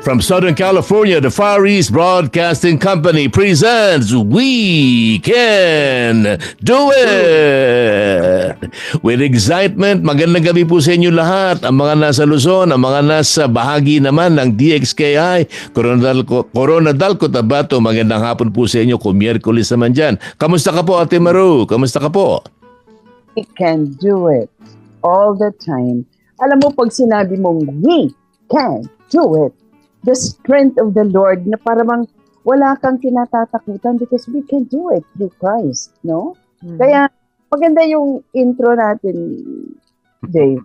From Southern California, the Far East Broadcasting Company presents We Can Do It! With excitement, magandang gabi po sa inyo lahat. Ang mga nasa Luzon, ang mga nasa bahagi naman ng DXKI, Coronadal, Coronadal Cotabato, magandang hapon po sa inyo kung Miyerkules naman dyan. Kamusta ka po, Ate Maru? Kamusta ka po? We can do it all the time. Alam mo, pag sinabi mong we can do it, the strength of the Lord na parang wala kang kinatatakutan because we can do it through Christ, no? Kaya maganda yung intro natin, Dave.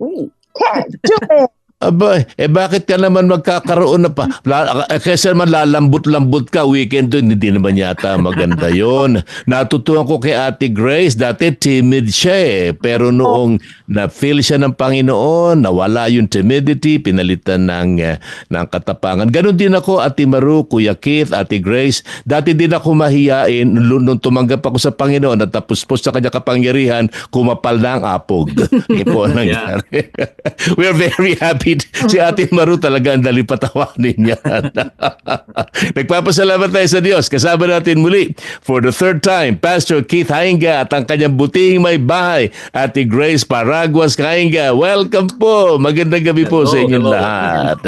We can do it! Aba, eh bakit ka naman magkakaroon na pa? La, eh, kesa naman lalambot-lambot ka weekend doon, hindi naman yata maganda yon. Natutuhan ko kay Ate Grace, dati timid siya eh. Pero noong na-feel siya ng Panginoon, nawala yung timidity, pinalitan ng, eh, ng katapangan. Ganon din ako, Ate Maru, Kuya Keith, Ate Grace. Dati din ako mahiyain nung, tumanggap ako sa Panginoon at tapos po sa kanya kapangyarihan, kumapal na ang apog. Hindi po ang nangyari. We're very happy. Si Ate Maru talaga ang dali patawanin niya. Nagpapasalamat tayo sa Diyos. Kasama natin muli for the third time, Pastor Keith Hainga at ang kanyang buting may bahay, Ate Grace Paraguas Hainga. Welcome po. Magandang gabi po Hello, sa inyong hello. lahat.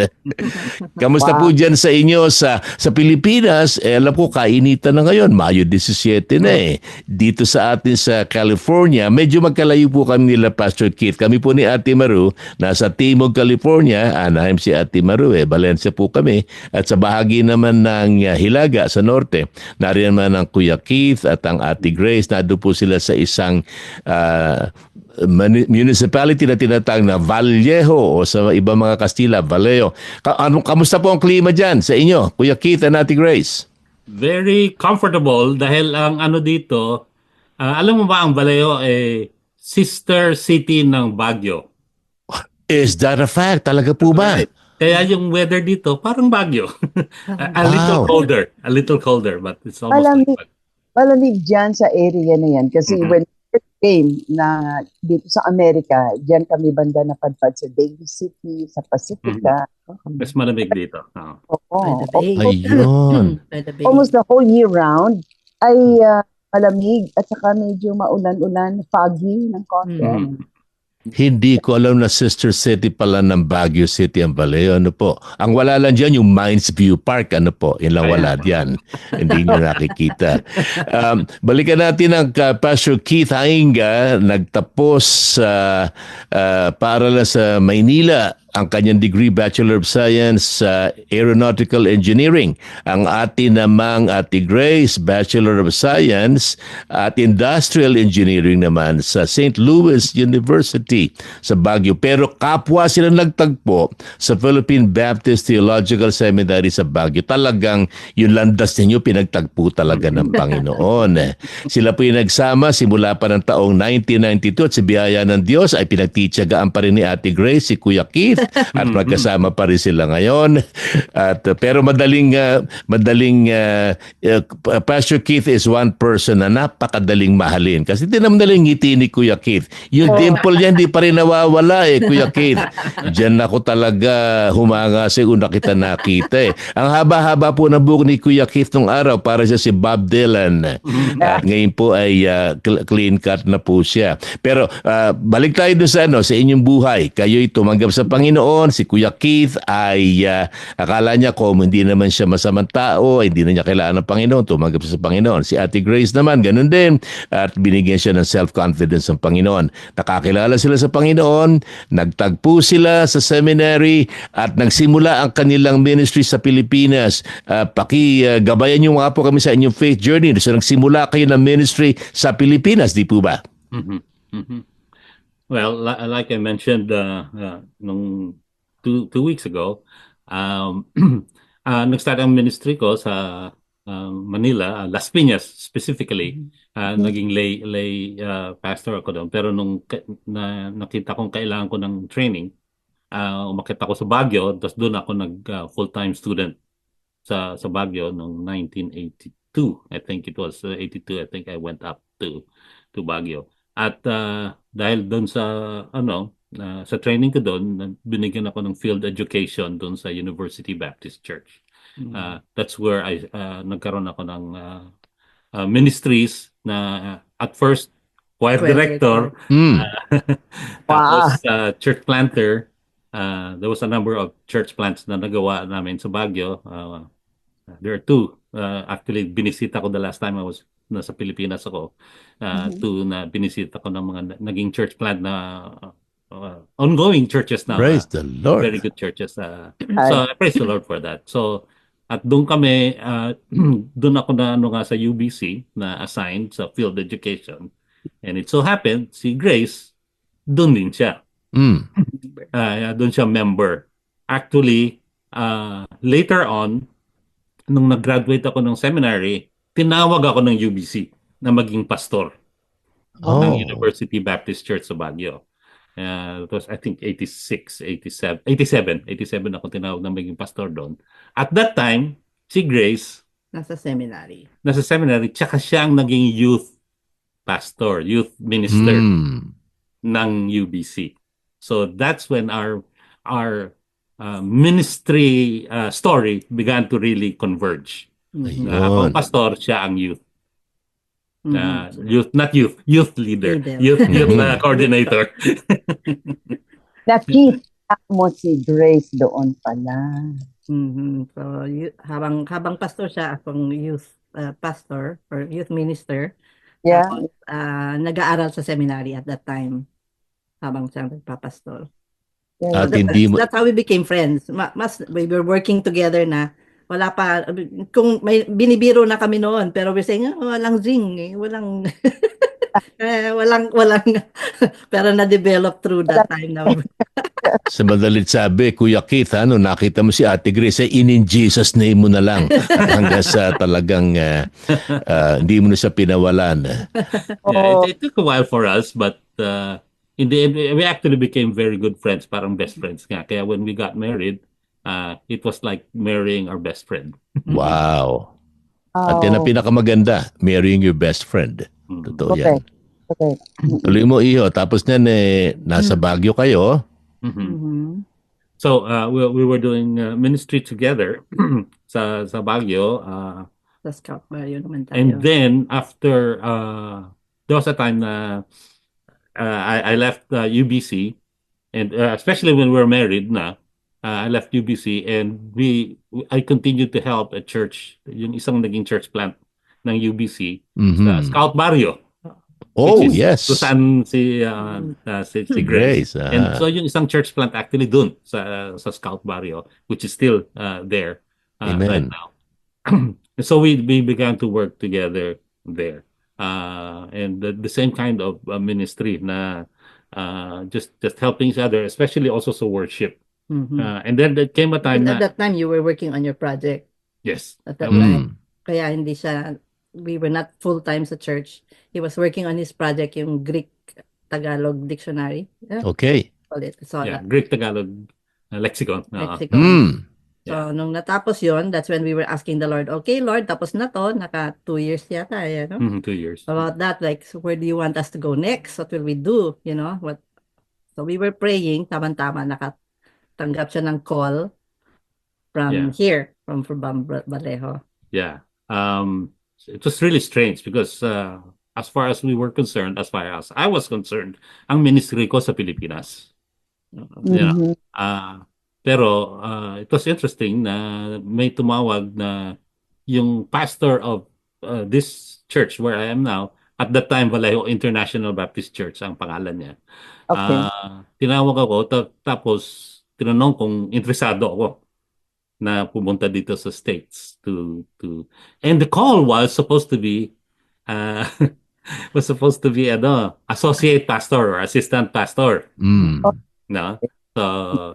Kamusta po dyan sa inyo sa sa Pilipinas? Eh, alam ko kainitan na ngayon, Mayo 17 na eh. Dito sa atin sa California, medyo magkalayo po kami nila Pastor Keith. Kami po ni Ate Maru, nasa Timog, California. Anaheim si Ate Maru eh. Valencia po kami. At sa bahagi naman ng uh, Hilaga sa norte, nariyan naman ang Kuya Keith at ang Ate Grace. Nado po sila sa isang mani- municipality na tinatawag na Vallejo o sa ibang mga Kastila, Vallejo. Ka- ano, kamusta po ang klima dyan sa inyo, Kuya Keith and Ate Grace? Very comfortable dahil ang ano dito, ah, alam mo ba ang Vallejo eh sister city ng Baguio. Is that a fact? Talaga po ba? Kaya yung weather dito parang Baguio. a, a little Wow. colder, a little colder but it's almost Malamig. like Malamig dyan sa area na yan kasi Mhm. when it came na dito sa Amerika, dyan kami banda napadpad sa Davis City, sa Pacifica. mas malamig dito. Oo. Oo. By the bay. Ayun. By the bay. almost the whole year round ay ah, malamig at saka medyo maulan-ulan, foggy ng konti. Mhm. Hindi ko alam na sister city pala ng Baguio City ang Vallejo. Ano po? Ang wala lang dyan yung Mines View Park. Ano po? Yun lang wala dyan. Hindi nyo nakikita. Um, balikan natin ang uh, Pastor Keith Hainga. Nagtapos sa uh, paaralan sa Maynila ang kanyang degree Bachelor of Science sa Aeronautical Engineering. Ang ati namang Ate Grace, Bachelor of Science at Industrial Engineering naman sa St. Louis University sa Baguio. Pero kapwa sila nagtagpo sa Philippine Baptist Theological Seminary sa Baguio. Talagang yung landas ninyo pinagtagpo talaga ng Panginoon. Sila po yung nagsama simula pa ng taong 1992 at sa biyaya ng Diyos ay pinagtityagaan pa rin ni Ate Grace, si Kuya Keith at magkasama pa rin sila ngayon. At uh, pero madaling uh, madaling uh, uh, Pastor Keith is one person na napakadaling mahalin kasi tinam na lang ngiti ni Kuya Keith. Yung dimple niya hindi pa rin nawawala eh Kuya Keith. Diyan ako talaga humanga sa una kita nakita eh. Ang haba-haba po ng buhok ni Kuya Keith nung araw para siya si Bob Dylan. At ngayon po ay uh, cl- clean cut na po siya. Pero uh, balik tayo doon sa ano sa inyong buhay. Kayo'y tumanggap sa Panginoon. Si Kuya Keith ay uh, akala niya kung hindi naman siya masamang tao, hindi na niya kailangan ng Panginoon, tumanggap siya sa Panginoon. Si Ate Grace naman, ganun din. At binigyan siya ng self-confidence ng Panginoon. Nakakilala sila sa Panginoon, nagtagpo sila sa seminary at nagsimula ang kanilang ministry sa Pilipinas. Uh, pakigabayan niyo nga po kami sa inyong faith journey. So nagsimula kayo ng ministry sa Pilipinas, di po ba? Mhm. Mhm. Well, li- like I mentioned uh, uh, nung two, two weeks ago, um, ah, nag-start ang ministry ko sa uh, Manila, uh, Las Piñas specifically, uh, naging lay lay uh, pastor ako doon. Pero nung na, nakita kong kailangan ko ng training, uh, umakit ako sa Baguio, tapos doon ako nag uh, full-time student sa sa Baguio noong 1982. I think it was uh, 82. I think I went up to to Baguio. At uh, dahil doon sa ano uh, sa training ko doon, binigyan ako ng field education doon sa University Baptist Church. Uh, that's where I uh, nagkaroon ako ng uh, uh, ministries na uh, at first choir Choir director, Mm. tapos uh, church planter. Uh, there was a number of church plants na nagawa namin sa Baguio. Uh, there are two. Uh, actually, binisita ko the last time I was nasa Pilipinas ako. Uh, Two na binisita ko ng mga na- naging church plant na uh, ongoing churches na. Praise the Lord. Very good churches. Uh, so, I praise the Lord for that. So, at doon kami, uh, doon ako na ano nga sa UBC na assigned sa field education. And it so happened, si Grace, doon din siya. Mm. Uh, doon siya member. Actually, uh, later on, nung nag-graduate ako ng seminary, tinawag ako ng UBC na maging pastor Oh. ng University Baptist Church sa Baguio. Uh, it was, I think, 86, 87, 87, 87 ako tinawag na maging pastor doon. At that time, si Grace, Nasa seminary. nasa seminary, tsaka siya ang naging youth pastor, youth minister Mm. ng UBC. So that's when our our uh, ministry uh, story began to really converge. Mhm. Na ako Ayun. ang pastor, siya ang youth. Mhm. Uh, youth, not youth, youth leader, Leader. youth, youth uh, coordinator. Nakita mo si Grace doon pala. Mhm. So, yu- habang habang pastor siya, akong youth uh, pastor or youth minister, Yeah. tapos, ah, nag-aaral sa seminary at that time habang siya nagpapastor. yeah. At That- hindi mo that's how we became friends. Ma- Mas we were working together na wala pa kung may binibiro na kami noon pero we're saying "Ah, walang zing eh, walang eh, walang walang pero na-develop through that time na sa madalit sabi, Kuya Keith, ano, nakita mo si Ate Grace, eh, in, in Jesus name mo na lang. Hanggang sa talagang uh, uh, hindi mo na siya pinawalan. Yeah, Oh, it, it took a while for us, but uh, in the end, we actually became very good friends, parang best friends nga. Kaya when we got married, uh, it was like marrying our best friend. Wow. At oh, yan ang pinakamaganda, marrying your best friend. Mm. Totoo Okay. yan. okay. Tuloy mo, Iho. Tapos nan, eh, nasa Baguio kayo. Mhm. Mhm. So uh, we, we were doing uh, ministry together sa sa Baguio. Uh, sa scout ba yun naman tayo. and then after, uh, there was a time na uh, I, I left uh, UBC, and uh, especially when we were married na, uh, I left UBC and we I continued to help a church, yung isang naging church plant ng UBC Mhm. sa Scout Barrio. Oh, is yes. Kung saan si, uh, uh, si, si Grace. Grace. ah. And so yung isang church plant actually dun sa sa Scout Barrio, which is still uh, there uh, right Amen. now. so we we began to work together there. Uh, and the, the same kind of uh, ministry na uh, just just helping each other, especially also sa worship. Mhm. Uh, and then there came a time And at na that time you were working on your project yes, at that Mm. time. Kaya hindi siya, we were not full-time sa church. He was working on his project, yung Greek Tagalog dictionary. Yeah, Okay. call it. So, yeah, Greek Tagalog uh, lexicon. Uh, lexicon. Mm. So, nung natapos yon that's when we were asking the Lord, okay, Lord, tapos na to, naka two years yata, eh, no? mhm, two years. About that, like, so where do you want us to go next? What will we do? You know, what? So, we were praying, tama-tama, nakatanggap siya ng call from Yeah. here, from, from Balejo. Yeah. Um, it was really strange because uh, as far as we were concerned, as far as I was concerned, ang ministry ko sa Pilipinas. Yeah. Mhm. Ah, pero uh, it was interesting na may tumawag na yung pastor of uh, this church where I am now, at that time Vallejo International Baptist Church ang pangalan niya. Okay. Ah, tinawag ako ta- tapos tinanong kung interesado ako na pumunta dito sa States to to and the call was supposed to be uh, was supposed to be ano associate pastor or assistant pastor Mm. no so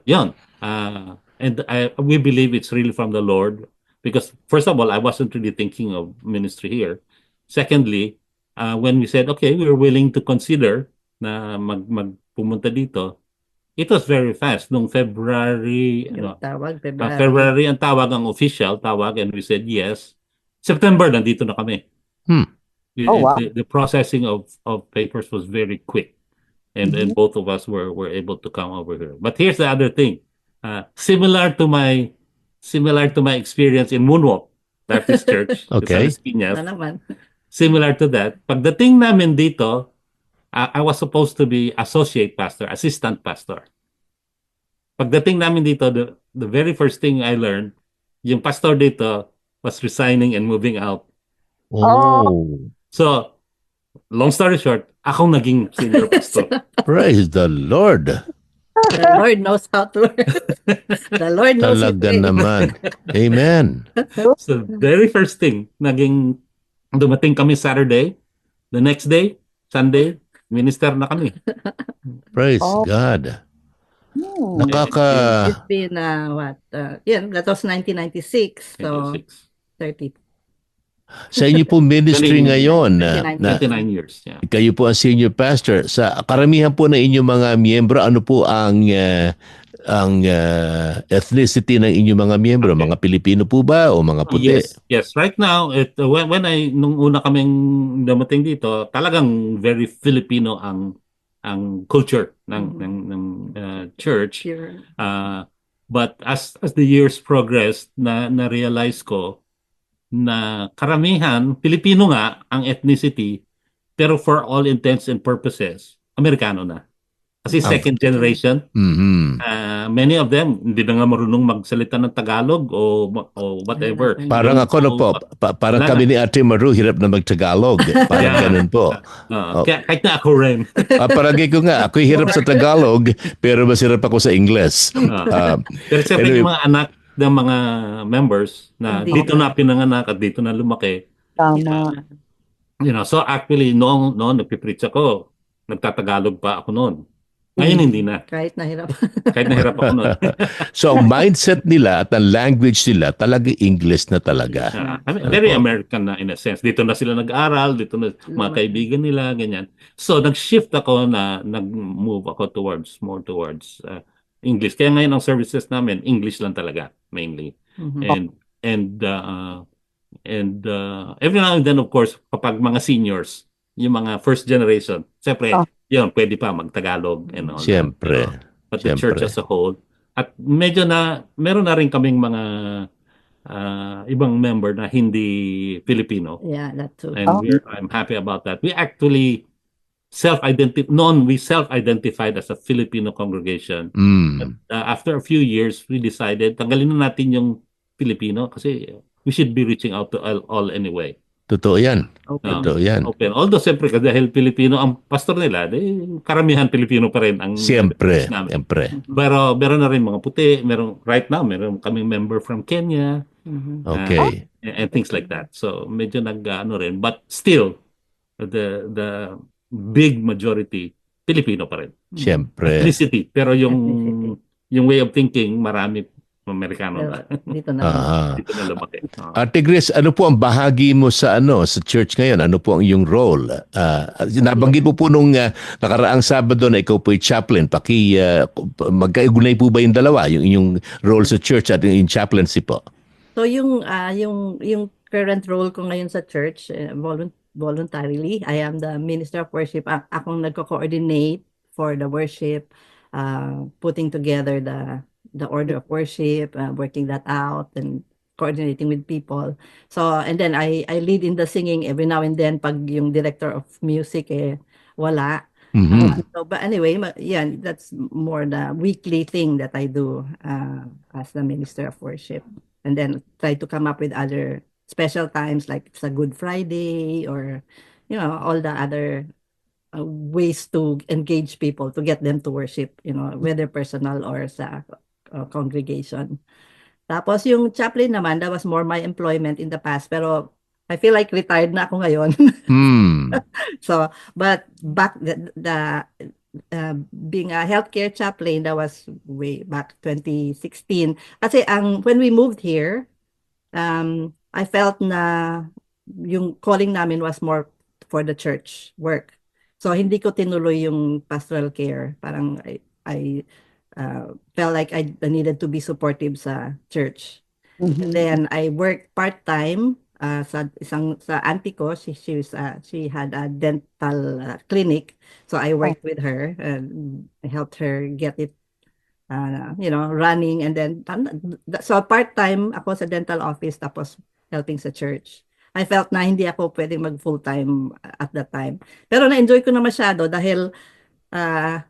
yun uh, and I, we believe it's really from the Lord because first of all, I wasn't really thinking of ministry here. Secondly, uh, when we said, okay, we're willing to consider na mag, mag pumunta dito, it was very fast. Nung February, ano, Yung tawag, uh, February. February ang tawag ang official, tawag, and we said yes. September, nandito na kami. Hmm. The, Oh, wow. the, the processing of, of papers was very quick. And and both of us were, were able to come over here. But here's the other thing. Uh, similar to my similar to my experience in Moonwalk Baptist Church Okay. sa Piñas, naman. similar to that. Pagdating namin dito, I, I was supposed to be associate pastor, assistant pastor. Pagdating namin dito, the, the very first thing I learned, yung pastor dito was resigning and moving out. Oh, So, long story short, akong naging senior pastor. praise the Lord. The Lord knows how to. The Lord knows Talaga naman. Amen. so, very first thing, naging dumating kami Saturday. The next day, Sunday, minister na kami. Praise Oh. God. Hmm. Nakaka... It's been, uh, what? Uh, yeah, that was 1996. So, 26, 30. Sa inyo po ministry ngayon, na, na, 29 years. Yeah. kayo po ang senior pastor. Sa karamihan po ng inyong mga miyembro, ano po ang uh, ang uh, ethnicity ng inyong mga miyembro? Mga Pilipino po ba o mga puti? Yes, yes. Right now, it, uh, when, when I, nung una kaming dumating dito, talagang very Filipino ang ang culture ng Mhm. ng, ng uh, church. Pure. Uh, but as as the years progressed, na na-realize ko na karamihan, Pilipino nga ang ethnicity, pero for all intents and purposes, Amerikano na. Kasi Ah. second generation, Mhm. uh, many of them hindi na nga marunong magsalita ng Tagalog o o whatever. Parang ako no po, pa- parang kami ni Ate Maru hirap na mag-Tagalog. Parang Yeah. ganun po. Uh, Oh. kaya, kahit na ako rin. Ah, paragi ko nga, ako hirap sa Tagalog, pero mas hirap ako sa English. Uh, Ah, pero siyempre Anyway. yung mga anak ng mga members na Hindi. dito na pinanganak at dito na lumaki, Tama. you know, so actually noong noong nagpipreach ako, nagtatagalog pa ako noon. Ngayon hindi na. Kahit nahirap. Kahit nahirap ako noon. so ang mindset nila at ang language nila talaga English na talaga. Uh, I mean, very American na in a sense. Dito na sila nag-aral, dito na mga kaibigan nila, ganyan. So nag-shift ako na nag-move ako towards more towards uh, English. Kaya ngayon ang services namin English lang talaga mainly. Mhm. and and uh, and uh, every now and then of course kapag mga seniors yung mga first generation siyempre Ah. Yun pwede pa magtagalog and all that, Siyempre. you know. but the Siyempre. church as a whole at medyo na meron na rin kaming mga uh, ibang member na hindi Filipino Yeah, that too. and Oh. we're I'm happy about that we actually self-identify noon we self-identified as a Filipino congregation Mm. uh, after a few years, we decided tanggalin na natin yung Filipino kasi we should be reaching out to all, all anyway. Totoo yan. Okay. Totoo yan. Open. Although siyempre dahil Filipino ang pastor nila, di, karamihan Filipino pa rin ang Siyempre. Siyempre. Pero meron na rin mga puti, meron right now meron kaming member from Kenya Mhm. Okay. and, and things like that. So medyo nag ano rin but still the the big majority Filipino pa rin. Siyempre. Ethnicity pero yung yung way of thinking marami Amerikano na. Dito na. Aha. Dito na lumaki. Oo. Ate Grace, ano po ang bahagi mo sa ano sa church ngayon? Ano po ang iyong role? Ah, nabanggit mo po nung ah, nakaraang Sabado na ikaw po ay chaplain. Paki uh, magkaigunay po ba yung dalawa, yung inyong role sa church at yung chaplaincy po? So yung ah yung yung current role ko ngayon sa church volun- voluntarily I am the minister of worship A- akong nagko-coordinate for the worship uh, putting together the the order of worship uh, working that out and coordinating with people so and then I I lead in the singing every now and then pag yung director of music eh wala Mhm. Uh, so, but anyway, yeah, that's more the weekly thing that I do uh, as the minister of worship. And then try to come up with other special times like it's a Good Friday or, you know, all the other uh, ways to engage people to get them to worship, you know, whether personal or sa uh, congregation. Tapos yung chaplain naman, that was more my employment in the past. Pero I feel like retired na ako ngayon. Hmm. So, but back the, the uh, being a healthcare chaplain, that was way back 2016. Kasi ang when we moved here, um, I felt na yung calling namin was more for the church work. So hindi ko tinuloy yung pastoral care. Parang I, I uh, felt like I, needed to be supportive sa church. And then I worked part-time uh, sa isang sa auntie ko. She she was uh, she had a dental uh, clinic. So I worked with her and helped her get it uh, you know, running and then so part-time ako sa dental office tapos helping sa church. I felt na hindi ako pwedeng mag full-time at that time. Pero na-enjoy ko na masyado dahil ah,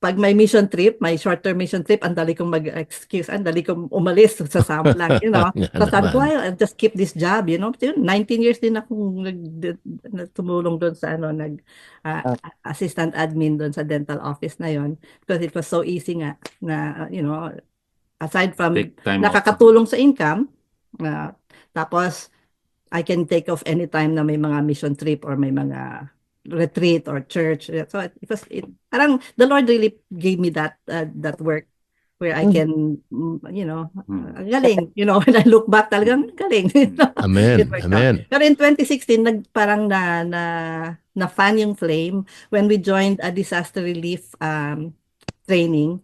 pag may mission trip, may short-term mission trip, ang dali kong mag-excuse, ang dali kong umalis sa Samplang, you know. So sabi ko, naman. "Ay, I'll just keep this job, you know. Yun, 19 years din akong nag, tumulong doon sa ano, nag ah, assistant admin doon sa dental office na yon because it was so easy nga na, uh, you know, aside from time off. nakakatulong sa income, ah, tapos I can take off anytime na may mga mission trip or may mga retreat or church. So it, it was it, parang the Lord really gave me that uh, that work where I Mm. can mm, you know, Mm. ang galing, you know, when I look back talagang galing. Amen. Worked out. Amen. Pero in 2016 nag parang na na na fan yung flame when we joined a disaster relief um training.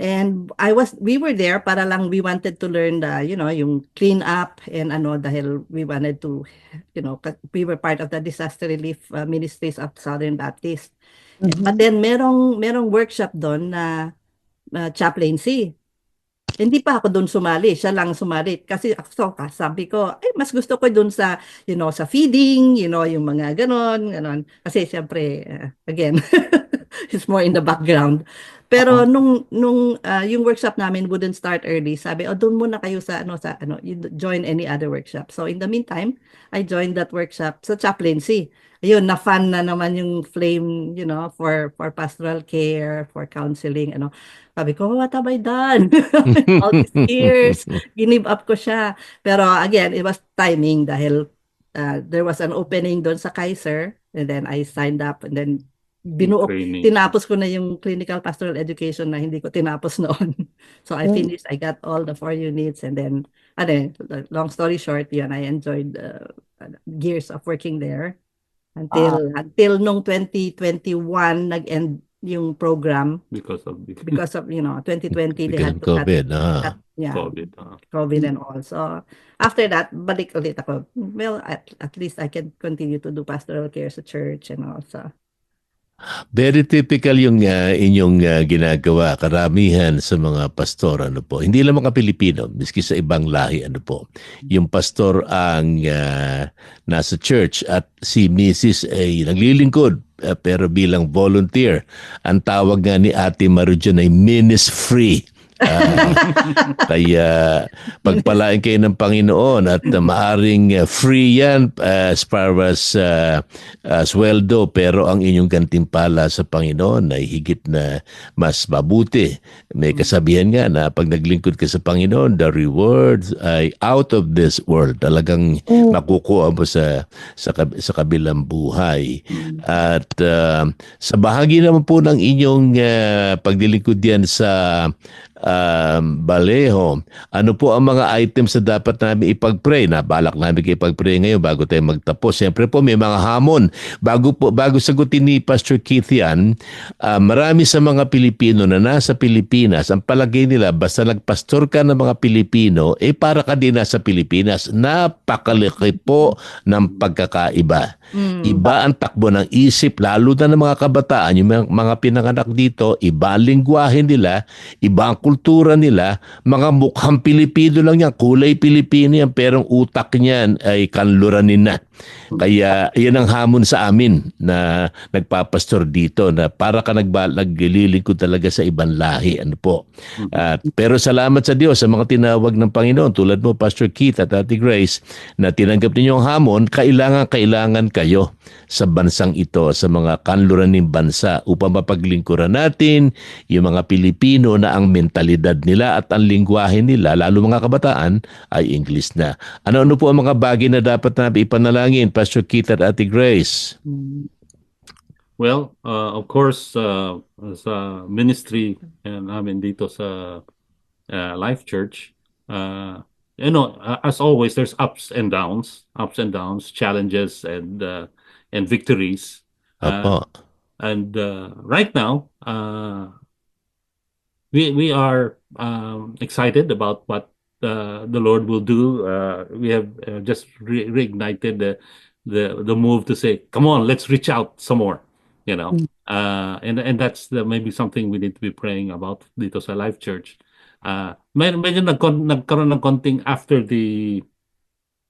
And I was we were there para lang we wanted to learn the you know yung clean up and ano dahil we wanted to you know we were part of the disaster relief uh, ministries of Southern Baptist. But then merong merong workshop doon na uh, chaplaincy. Hindi pa ako doon sumali, siya lang sumali. Kasi so, sabi ko, ay, mas gusto ko doon sa, you know, sa feeding, you know, yung mga ganon, ganon. Kasi siyempre, uh, again, it's more in the background. Pero nung, nung uh, yung workshop namin wouldn't start early, sabi, oh, doon muna kayo sa, ano, sa, ano, you join any other workshop. So in the meantime, I joined that workshop sa chaplaincy. Ayun, na-fan na naman yung flame, you know, for, for pastoral care, for counseling, ano. Sabi ko, what have I done? All these years, ginib up ko siya. Pero again, it was timing dahil uh, there was an opening doon sa Kaiser and then I signed up and then binuo, Training. tinapos ko na yung clinical pastoral education na hindi ko tinapos noon. So I Mm. finished, I got all the four units and then, ano, eh, long story short, yun, I enjoyed uh, years of working there until until nung 2021 nag-end yung program because of the because of you know 2020 they had to cut, COVID. Ah. cut yeah COVID. ah. COVID and all so after that balik ulit ako well at, at least I can continue to do pastoral care sa church and all so Very typical yung ah, inyong ah, ginagawa, karamihan sa mga pastor, ano po. Hindi lang mga Pilipino, miski sa ibang lahi, ano po. Yung pastor ang ah, nasa church at si Mrs. ay naglilingkod ah, pero bilang volunteer. Ang tawag nga ni Ate Maru ay ministry. Ah, kaya pagpalain kayo ng Panginoon at uh, maaring uh, free yan uh, as far as uh, uh, sweldo pero ang inyong gantimpala sa Panginoon ay higit na mas mabuti. May kasabihan nga na pag naglingkod ka sa Panginoon, the rewards ay out of this world. Talagang makukuha mo sa sa, sa kabilang buhay. At uh, sa bahagi naman po ng inyong uh, paglilingkod yan sa um, Baleho, ano po ang mga items na dapat namin ipag-pray? Na balak namin kayo ipag-pray ngayon bago tayo magtapos. Siyempre po may mga hamon. Bago po bago sagutin ni Pastor Keith yan, ah, marami sa mga Pilipino na nasa Pilipinas, ang palagay nila basta nagpastor ka ng mga Pilipino, eh para ka din nasa Pilipinas. Napakalaki po ng pagkakaiba. Iba ang takbo ng isip, lalo na ng mga kabataan, yung mga, mga pinanganak dito, iba ang lingwahe nila, iba ang kultura nila, mga mukhang Pilipino lang yan, kulay Pilipino yan, pero utak niyan ay kanluranin na. Kaya yan ang hamon sa amin na nagpapastor dito na para ka nagba, naglilingkod talaga sa ibang lahi. Ano po. At, pero salamat sa Diyos sa mga tinawag ng Panginoon tulad mo Pastor Keith at Ate Grace na tinanggap ninyo ang hamon, kailangan kailangan kayo sa bansang ito, sa mga kanluraning bansa upang mapaglingkuran natin yung mga Pilipino na ang mentalidad nila at ang lingwahe nila, lalo mga kabataan, ay English na. Ano-ano po ang mga bagay na dapat natin ipanalangin, Pastor Keith at Ate Grace? Well, uh, of course, uh, sa ministry uh, namin dito sa uh, Life Church, uh, you know, uh, as always, there's ups and downs, ups and downs, challenges and uh, and victories. Uh, and uh, right now, uh, we we are um, excited about what uh, the Lord will do. Uh, we have uh, just re- reignited the the the move to say, "Come on, let's reach out some more." You know, Mm. uh, and and that's the, maybe something we need to be praying about dito sa Life Church. Uh, med medyo nagkon nagkaroon ng konting after the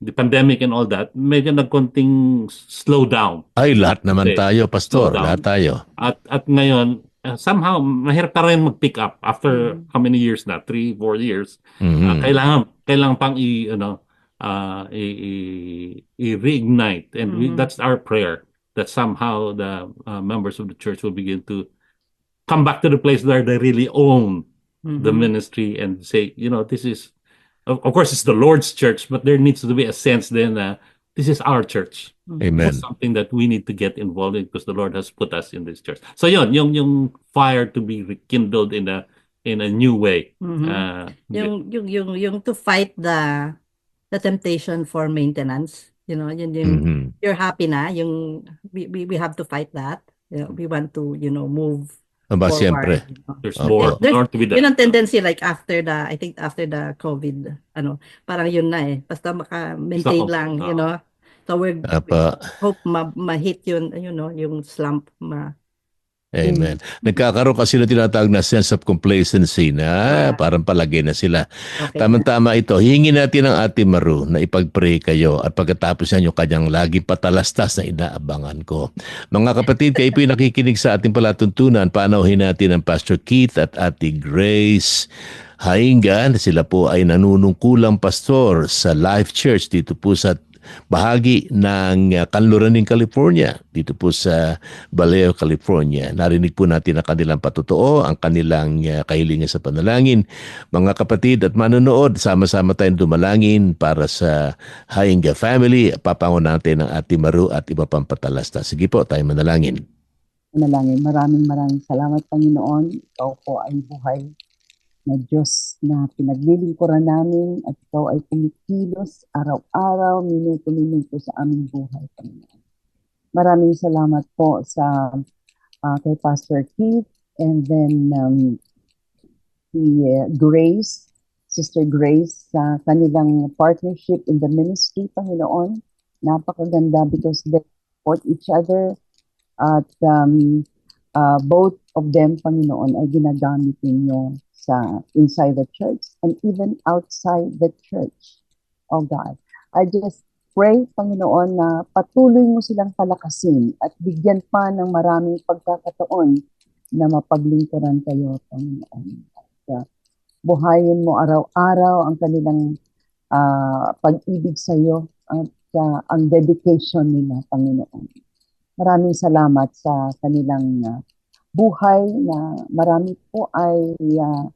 the pandemic and all that, medyo nagkonting slow down. Ay, lahat naman Okay. tayo, Pastor. Slow down. Lahat tayo. At at ngayon, uh, somehow mahirap pa rin mag-pick up after Mm. how many years na? Three, four years. Uh, Mhm. kailangan kailangan pang i ano uh, i, i- i-reignite and we, Mhm. that's our prayer that somehow the uh, members of the church will begin to come back to the place where they really own the Mhm. ministry and say, you know, this is of, of course it's the Lord's church, but there needs to be a sense then uh, this is our church. Amen. It's something that we need to get involved in because the Lord has put us in this church. So yun, yung yung fire to be rekindled in a in a new way. Mhm. Uh, yung yung yung yung to fight the the temptation for maintenance you know yun yung Mhm. you're happy na yung we, we we have to fight that you know, we want to you know move Aba, forward siyempre. you know. there's more, There's- more to be yun done. ang tendency like after the I think after the COVID ano parang yun na eh basta maka-maintain lang you Oo. know we Apa. hope ma, ma-hit yun you know yung slump ma Amen. Nagkakaroon kasi na tinatawag na sense of complacency na Ah. parang palagay na sila. okay Tama-tama ito. Hingin natin ang ating Maru na ipag-pray kayo at pagkatapos yan yung kanyang lagi patalastas na inaabangan ko. Mga kapatid, kayo po yung nakikinig sa ating palatuntunan. Panauhin natin ang Pastor Keith at Ate Grace Haingan. Sila po ay nanunungkulang pastor sa Life Church dito po sa bahagi ng uh, Kanluraning, California, dito po sa Vallejo, California. Narinig po natin ang kanilang patotoo, ang kanilang uh, kahilingan sa panalangin. Mga kapatid at manonood, sama-sama tayong dumalangin para sa Hainga family. Papangon natin ang Ate Maru at iba pang patalasta. Sige po, tayo manalangin. Manalangin. Maraming maraming salamat, Panginoon. Ikaw po ay buhay na Diyos na pinaglilingkuran namin at ikaw ay kumikilos araw-araw, minuto-minuto sa aming buhay, Panginoon. Maraming salamat po sa ah, kay Pastor Keith and then um, si uh, Grace, Sister Grace, sa kanilang partnership in the ministry, Panginoon. Napakaganda because they support each other at um, uh, both of them, Panginoon, ay ginagamit ninyo sa inside the church and even outside the church. Oh God, I just pray, Panginoon, na patuloy mo silang palakasin at bigyan pa ng maraming pagkakataon na mapaglingkuran kayo, Panginoon. At, uh, buhayin mo araw-araw ang kanilang ah, pag-ibig sa iyo at uh, ang dedication nila, Panginoon. Maraming salamat sa kanilang ah, buhay na marami po ay ah,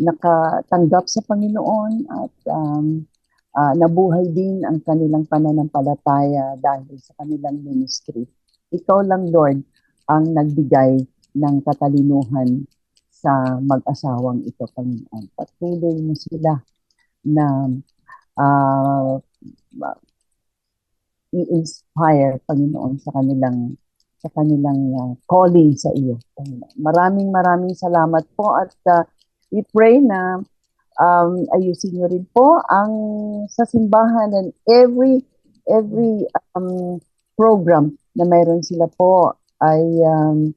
nakatanggap sa Panginoon at um, ah, nabuhay din ang kanilang pananampalataya dahil sa kanilang ministry. Ikaw lang, Lord, ang nagbigay ng katalinuhan sa mag-asawang ito, Panginoon. Patuloy mo sila na ah, i-inspire, Panginoon, sa kanilang sa kanilang ah, calling sa iyo. Panginoon. Maraming maraming salamat po at ah, we pray na um, ayusin niyo rin po ang sa simbahan and every every um, program na mayroon sila po ay um,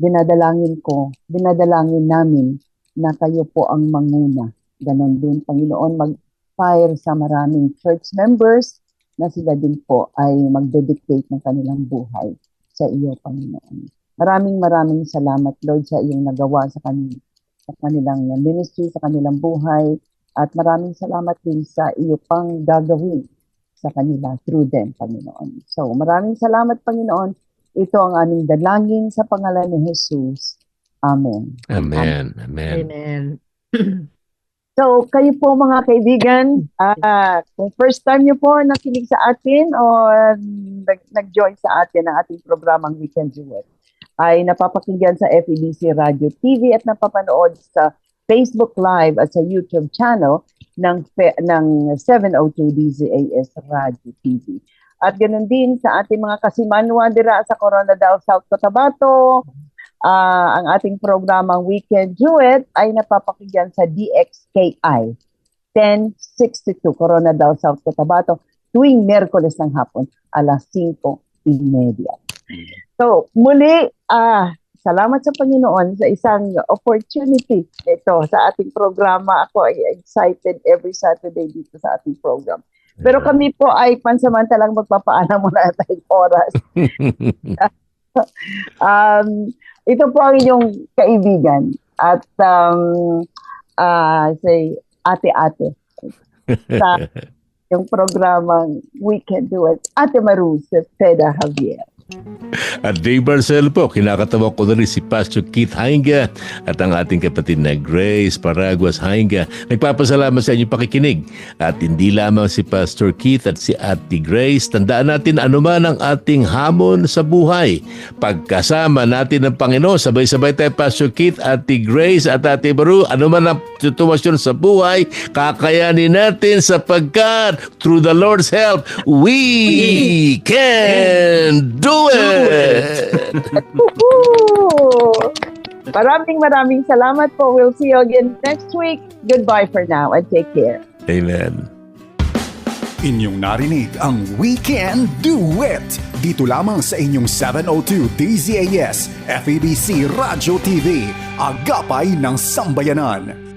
dinadalangin ko, dinadalangin namin na kayo po ang manguna. Ganon din, Panginoon, mag-fire sa maraming church members na sila din po ay mag-dedicate ng kanilang buhay sa iyo, Panginoon. Maraming maraming salamat, Lord, sa iyong nagawa sa kanilang, sa kanilang ministry, sa kanilang buhay. At maraming salamat din sa iyo pang gagawin sa kanila through them, Panginoon. So, maraming salamat, Panginoon. Ito ang aming dalangin sa pangalan ni Jesus. Amen. Amen. Amen. amen So, kayo po mga kaibigan, ah, kung first time niyo po nakinig sa atin o nag- nag-join sa atin ang ating programang Weekend Duet, ay napapakinggan sa FEBC Radio TV at napapanood sa Facebook Live at sa YouTube channel, ng, ng 702 DZAS Radio TV. At ganun din sa ating mga kasimanwa dira sa Coronadal, South Cotabato, ah, ang ating programang Weekend Duet ay napapakinggan sa DXKI 1062 Coronadal, South Cotabato tuwing Merkules ng hapon alas 5.30. So, muli, ah, salamat sa Panginoon sa isang opportunity ito sa ating programa. Ako ay excited every Saturday dito sa ating program. Pero kami po ay pansamantalang magpapaalam muna tayong oras. um, ito po ang inyong kaibigan at um, ah, say, ate-ate sa yung programang We Can Do It. Ate Maru, Peda Javier. At Dave Barcel po, kinakatawa ko na rin si Pastor Keith Hainga at ang ating kapatid na Grace Paraguas Hainga. Nagpapasalamat sa inyong pakikinig. At hindi lamang si Pastor Keith at si Ate Grace, tandaan natin anuman ang ating hamon sa buhay. Pagkasama natin ng Panginoon, sabay-sabay tayo Pastor Keith, Ate Grace at Ate Baru, anuman ang situasyon sa buhay, kakayanin natin sapagkat through the Lord's help, we can do it! Woohoo! Maraming maraming salamat po. We'll see you again next week. Goodbye for now and take care. Amen. Inyong narinig ang Weekend Duet dito lamang sa inyong 702 DZAS FEBC Radio TV, Agapay ng Sambayanan.